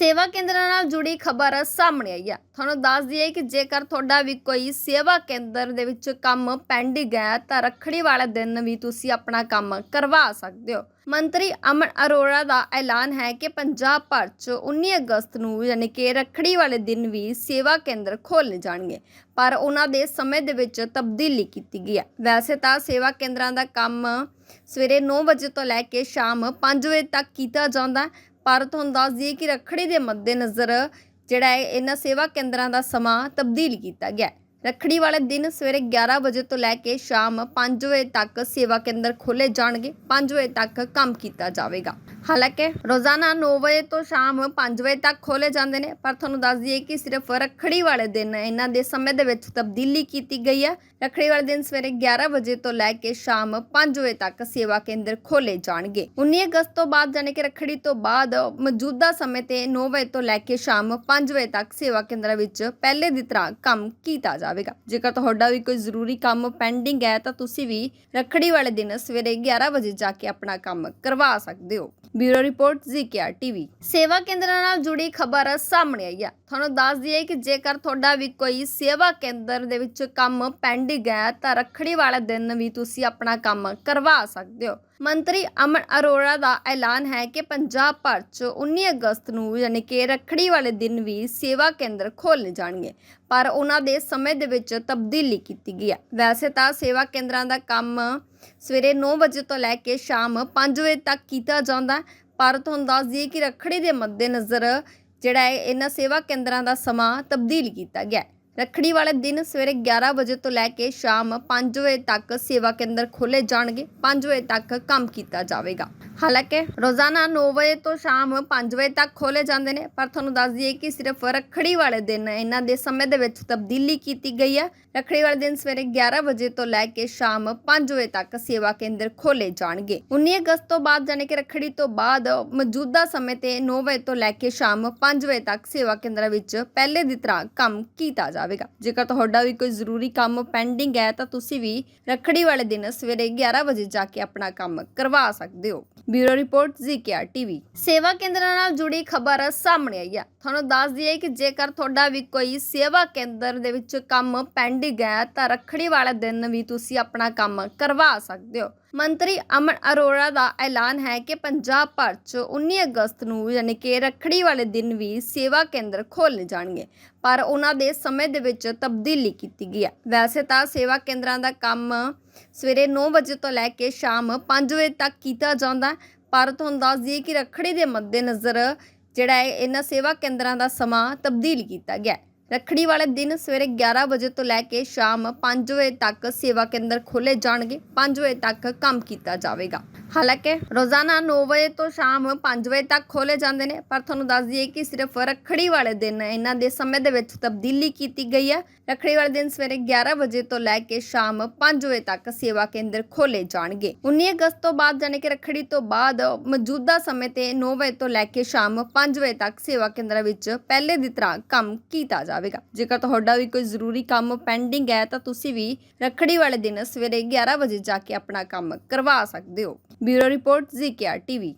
ਸੇਵਾ ਕੇਂਦਰਾਂ ਨਾਲ ਜੁੜੀ ਖਬਰ ਸਾਹਮਣੇ ਆਈ ਹੈ। ਤੁਹਾਨੂੰ ਦੱਸ ਦਈਏ ਕਿ ਜੇਕਰ ਤੁਹਾਡਾ ਵੀ ਕੋਈ ਸੇਵਾ ਕੇਂਦਰ ਦੇ ਵਿੱਚ ਕੰਮ ਪੈਂਡਿੰਗ ਹੈ, ਤਾਂ ਰੱਖੜੀ ਵਾਲੇ ਦਿਨ ਵੀ ਤੁਸੀਂ ਆਪਣਾ ਕੰਮ ਕਰਵਾ ਸਕਦੇ ਹੋ। ਮੰਤਰੀ ਅਮਨ ਅਰੋੜਾ ਦਾ ਐਲਾਨ ਹੈ ਕਿ ਪੰਜਾਬ ਭਰ 'ਚ 19 ਅਗਸਤ ਨੂੰ ਯਾਨੀ ਕਿ ਰੱਖੜੀ ਵਾਲੇ ਦਿਨ ਵੀ ਸੇਵਾ ਕੇਂਦਰ ਖੋਲ੍ਹੇ ਜਾਣਗੇ, ਪਰ ਉਹਨਾਂ ਦੇ ਸਮੇਂ ਦੇ ਵਿੱਚ ਤਬਦੀਲੀ ਕੀਤੀ ਗਈ ਹੈ। ਵੈਸੇ ਤਾਂ ਸੇਵਾ ਕੇਂਦਰਾਂ ਦਾ ਕੰਮ ਸਵੇਰੇ 9 ਵਜੇ ਤੋਂ ਲੈ ਕੇ ਸ਼ਾਮ 5 ਵਜੇ ਤੱਕ ਕੀਤਾ ਜਾਂਦਾ ਹੈ ਪਰ ਤੁਹਾਨੂੰ ਦੱਸ ਦਈਏ ਕਿ ਰੱਖੜੀ ਦੇ ਮੱਦੇਨਜ਼ਰ ਜਿਹੜਾ ਹੈ, ਇਹਨਾਂ ਸੇਵਾ ਕੇਂਦਰਾਂ ਦਾ ਸਮਾਂ ਤਬਦੀਲ ਕੀਤਾ ਗਿਆ ਹੈ। ਰੱਖੜੀ ਵਾਲੇ ਦਿਨ ਸਵੇਰੇ 11 ਵਜੇ ਤੋਂ ਲੈ ਕੇ ਸ਼ਾਮ 5 ਵਜੇ ਤੱਕ ਸੇਵਾ ਕੇਂਦਰ ਖੋਲੇ ਜਾਣਗੇ। 5 ਵਜੇ ਤੱਕ ਕੰਮ ਕੀਤਾ ਜਾਵੇਗਾ। ਹਾਲਾਂਕਿ ਰੋਜ਼ਾਨਾ 9 ਵਜੇ ਤੋਂ ਸ਼ਾਮ 5 ਵਜੇ ਤੱਕ ਖੋਲੇ ਜਾਂਦੇ ਨੇ, ਪਰ ਤੁਹਾਨੂੰ ਦੱਸ ਦਈਏ ਕਿ ਸਿਰਫ ਰੱਖੜੀ ਵਾਲੇ ਦਿਨ ਇਹਨਾਂ ਦੇ ਸਮੇਂ ਦੇ ਵਿੱਚ ਤਬਦੀਲੀ ਕੀਤੀ ਗਈ ਹੈ। ਰੱਖੜੀ ਵਾਲੇ ਦਿਨ ਸਵੇਰੇ 11 ਵਜੇ ਤੋਂ ਲੈ ਕੇ ਸ਼ਾਮ 5 ਵਜੇ ਤੱਕ ਸੇਵਾ ਕੇਂਦਰ ਖੋਲੇ ਜਾਣਗੇ। 19 ਅਗਸਤ ਤੋਂ ਬਾਅਦ ਜਾਣੀ ਕਿ ਰੱਖੜੀ ਤੋਂ ਬਾਅਦ ਮੌਜੂਦਾ ਸਮੇਂ ਤੇ 9 ਵਜੇ ਤੋਂ ਲੈ ਕੇ ਸ਼ਾਮ 5 ਵਜੇ ਤੱਕ ਸੇਵਾ ਕੇਂਦਰਾਂ ਵਿੱਚ ਪਹਿਲੇ ਦੀ ਤਰ੍ਹਾਂ ਕੰਮ ਕੀਤਾ ਜਾਵੇਗਾ। ਜੇਕਰ ਤੁਹਾਡਾ ਵੀ ਕੋਈ ਜ਼ਰੂਰੀ ਕੰਮ ਪੈਂਡਿੰਗ ਹੈ, ਤਾਂ ਤੁਸੀਂ ਵੀ ਰੱਖੜੀ ਵਾਲੇ ਦਿਨ ਸਵੇਰੇ 11 ਵਜੇ ਜਾ ਕੇ ਆਪਣਾ ਕੰਮ ਕਰਵਾ ਸਕਦੇ ਹੋ। ਬਿਊਰੋ ਰਿਪੋਰਟ ਜ਼ੀਕੇਆਰ ਟੀਵੀ ਸੇਵਾ ਕੇਂਦਰਾਂ ਨਾਲ ਜੁੜੀ ਖਬਰ ਸਾਹਮਣੇ ਆਈ ਹੈ ਤੁਹਾਨੂੰ ਦੱਸ ਦਈਏ ਕਿ ਜੇਕਰ ਤੁਹਾਡਾ ਵੀ ਕੋਈ ਸੇਵਾ ਕੇਂਦਰ ਦੇ ਵਿੱਚ ਕੰਮ ਪੈਂਡਿੰਗ ਹੈ ਤਾਂ ਰੱਖੜੀ ਵਾਲੇ ਦਿਨ ਵੀ ਤੁਸੀਂ ਆਪਣਾ ਕੰਮ ਕਰਵਾ ਸਕਦੇ ਹੋ ਮੰਤਰੀ ਅਮਨ ਅਰੋੜਾ ਦਾ ਐਲਾਨ ਹੈ ਕਿ ਪੰਜਾਬ ਭਰ 'ਚ 19 ਅਗਸਤ ਨੂੰ ਯਾਨੀ ਕਿ ਰੱਖੜੀ ਵਾਲੇ ਦਿਨ ਵੀ ਸੇਵਾ ਕੇਂਦਰ ਖੋਲ੍ਹੇ ਜਾਣਗੇ ਪਰ ਉਹਨਾਂ ਦੇ ਸਮੇਂ ਦੇ ਵਿੱਚ ਤਬਦੀਲੀ ਕੀਤੀ ਗਈ ਹੈ। ਵੈਸੇ ਤਾਂ ਸੇਵਾ ਕੇਂਦਰਾਂ ਦਾ ਕੰਮ ਸਵੇਰੇ 9 ਵਜੇ ਤੋਂ ਲੈ ਕੇ ਸ਼ਾਮ 5 ਵਜੇ ਤੱਕ ਕੀਤਾ ਜਾਂਦਾ ਪਰ ਤੁਹਾਨੂੰ ਦੱਸ ਦਈਏ ਕਿ ਰੱਖੜੀ ਦੇ ਮੱਦੇਨਜ਼ਰ ਜਿਹੜਾ ਹੈ, ਇਹਨਾਂ ਸੇਵਾ ਕੇਂਦਰਾਂ ਦਾ ਸਮਾਂ ਤਬਦੀਲ ਕੀਤਾ ਗਿਆ ਹੈ। ਰੱਖੜੀ ਵਾਲੇ ਦਿਨ ਸਵੇਰੇ 11 ਵਜੇ ਤੋਂ ਲੈ ਕੇ ਸ਼ਾਮ 5 ਵਜੇ ਤੱਕ ਸੇਵਾ ਕੇਂਦਰ ਖੋਲੇ ਜਾਣਗੇ। 5 ਵਜੇ ਤੱਕ ਕੰਮ ਕੀਤਾ ਜਾਵੇਗਾ। ਹਾਲਾਂਕਿ ਰੋਜ਼ਾਨਾ 9 ਵਜੇ ਤੋਂ ਸ਼ਾਮ 5 ਵਜੇ ਤੱਕ ਖੋਲੇ ਜਾਂਦੇ ਨੇ, ਪਰ ਤੁਹਾਨੂੰ ਦੱਸ ਦਈਏ ਕਿ ਸਿਰਫ ਰੱਖੜੀ ਵਾਲੇ ਦਿਨ ਇਹਨਾਂ ਦੇ ਸਮੇਂ ਦੇ ਵਿੱਚ ਤਬਦੀਲੀ ਕੀਤੀ ਗਈ ਹੈ। ਰੱਖੜੀ ਵਾਲੇ ਦਿਨ ਸਵੇਰੇ 11 ਵਜੇ ਤੋਂ ਲੈ ਕੇ ਸ਼ਾਮ 5 ਵਜੇ ਤੱਕ ਸੇਵਾ ਕੇਂਦਰ ਖੋਲੇ ਜਾਣਗੇ। 19 ਅਗਸਤ ਤੋਂ ਬਾਅਦ ਜਾਣੀ ਕਿ ਰੱਖੜੀ ਤੋਂ ਬਾਅਦ ਮੌਜੂਦਾ ਸਮੇਂ ਤੇ 9 ਵਜੇ ਤੋਂ ਲੈ ਕੇ ਸ਼ਾਮ 5 ਵਜੇ ਤੱਕ ਸੇਵਾ ਕੇਂਦਰਾਂ ਵਿੱਚ ਪਹਿਲੇ ਦੀ ਤਰ੍ਹਾਂ ਕੰਮ ਕੀਤਾ ਜਾਵੇਗਾ। ਜੇਕਰ ਤੁਹਾਡਾ ਵੀ ਕੋਈ ਜ਼ਰੂਰੀ ਕੰਮ ਪੈਂਡਿੰਗ ਹੈ, ਤਾਂ ਤੁਸੀਂ ਵੀ ਰੱਖੜੀ ਵਾਲੇ ਦਿਨ ਸਵੇਰੇ 11 ਵਜੇ ਜਾ ਕੇ ਆਪਣਾ ਕੰਮ ਕਰਵਾ ਸਕਦੇ ਹੋ। Bureau report, ZKR TV. ਸੇਵਾ ਕੇਂਦਰਾਂ ਨਾਲ ਜੁੜੀ ਖਬਰ ਸਾਹਮਣੇ ਆਈ ਹੈ ਤੁਹਾਨੂੰ ਦੱਸ ਦਈਏ ਕਿ ਜੇਕਰ ਤੁਹਾਡਾ ਵੀ ਕੋਈ ਸੇਵਾ ਕੇਂਦਰ ਦੇ ਵਿੱਚ ਕੰਮ ਪੈਂਡਿੰਗ ਹੈ, ਤਾਂ ਰੱਖੜੀ ਵਾਲੇ ਦਿਨ ਵੀ ਤੁਸੀਂ ਆਪਣਾ ਕੰਮ ਕਰਵਾ ਸਕਦੇ ਹੋ। ਮੰਤਰੀ ਅਮਨ ਅਰੋੜਾ ਦਾ ਐਲਾਨ ਹੈ ਕਿ ਪੰਜਾਬ ਭਰ 'ਚ 19 ਅਗਸਤ ਨੂੰ ਯਾਨੀ ਕਿ ਰੱਖੜੀ ਵਾਲੇ ਦਿਨ ਵੀ ਸੇਵਾ ਕੇਂਦਰ ਖੋਲ੍ਹੇ ਜਾਣਗੇ, ਪਰ ਉਹਨਾਂ ਦੇ ਸਮੇਂ ਦੇ ਵਿੱਚ ਤਬਦੀਲੀ ਕੀਤੀ ਗਈ ਹੈ ਵੈਸੇ ਤਾਂ ਸੇਵਾ ਕੇਂਦਰਾਂ ਦਾ ਕੰਮ ਸਵੇਰੇ 9 ਵਜੇ ਤੋਂ ਲੈ ਕੇ ਸ਼ਾਮ 5 ਵਜੇ ਤੱਕ ਕੀਤਾ ਜਾਂਦਾ ਪਰ ਤੁਹਾਨੂੰ ਦੱਸ ਦਈਏ ਕਿ ਰੱਖੜੀ ਦੇ ਮੱਦੇਨਜ਼ਰ ਜਿਹੜਾ ਹੈ, ਇਹਨਾਂ ਸੇਵਾ ਕੇਂਦਰਾਂ ਦਾ ਸਮਾਂ ਤਬਦੀਲ ਕੀਤਾ ਗਿਆ ਹੈ। ਰੱਖੜੀ ਵਾਲੇ ਦਿਨ ਸਵੇਰੇ 11 ਵਜੇ ਤੋਂ ਲੈ ਕੇ ਸ਼ਾਮ 5 ਵਜੇ ਤੱਕ ਸੇਵਾ ਕੇਂਦਰ ਖੋਲੇ ਜਾਣਗੇ। 5 ਵਜੇ ਤੱਕ ਕੰਮ ਕੀਤਾ ਜਾਵੇਗਾ। ਹਾਲਾਂਕਿ ਰੋਜ਼ਾਨਾ 9 ਵਜੇ ਤੋਂ ਸ਼ਾਮ 5 ਵਜੇ ਤੱਕ ਖੋਲੇ ਜਾਂਦੇ ਨੇ, ਪਰ ਤੁਹਾਨੂੰ ਦੱਸ ਦਈਏ ਕਿ ਸਿਰਫ ਰੱਖੜੀ ਵਾਲੇ ਦਿਨ ਇਹਨਾਂ ਦੇ ਸਮੇਂ ਦੇ ਵਿੱਚ ਤਬਦੀਲੀ ਕੀਤੀ ਗਈ ਹੈ। ਰੱਖੜੀ ਵਾਲੇ ਦਿਨ ਸਵੇਰੇ 11 ਵਜੇ ਤੋਂ ਲੈ ਕੇ ਸ਼ਾਮ 5 ਵਜੇ ਤੱਕ ਸੇਵਾ ਕੇਂਦਰ ਖੋਲੇ ਜਾਣਗੇ। 19 ਅਗਸਤ ਤੋਂ ਬਾਅਦ ਜਾਣੀ ਕਿ ਰੱਖੜੀ ਤੋਂ ਬਾਅਦ ਮੌਜੂਦਾ ਸਮੇਂ ਤੇ 9 ਵਜੇ ਤੋਂ ਲੈ ਕੇ ਸ਼ਾਮ 5 ਵਜੇ ਤੱਕ ਸੇਵਾ ਕੇਂਦਰਾਂ ਵਿੱਚ ਪਹਿਲੇ ਦੀ ਤਰ੍ਹਾਂ ਕੰਮ ਕੀਤਾ ਜਾਵੇਗਾ। ਜੇਕਰ ਤੁਹਾਡਾ ਵੀ ਕੋਈ ਜ਼ਰੂਰੀ ਕੰਮ ਪੈਂਡਿੰਗ ਹੈ ਤਾਂ ਤੁਸੀਂ ਵੀ ਰੱਖੜੀ ਵਾਲੇ ਦਿਨ ਸਵੇਰੇ 11 ਵਜੇ ਜਾ ਕੇ ਆਪਣਾ ਕੰਮ ਕਰਵਾ ਸਕਦੇ ਹੋ। Bureau report ZKR TV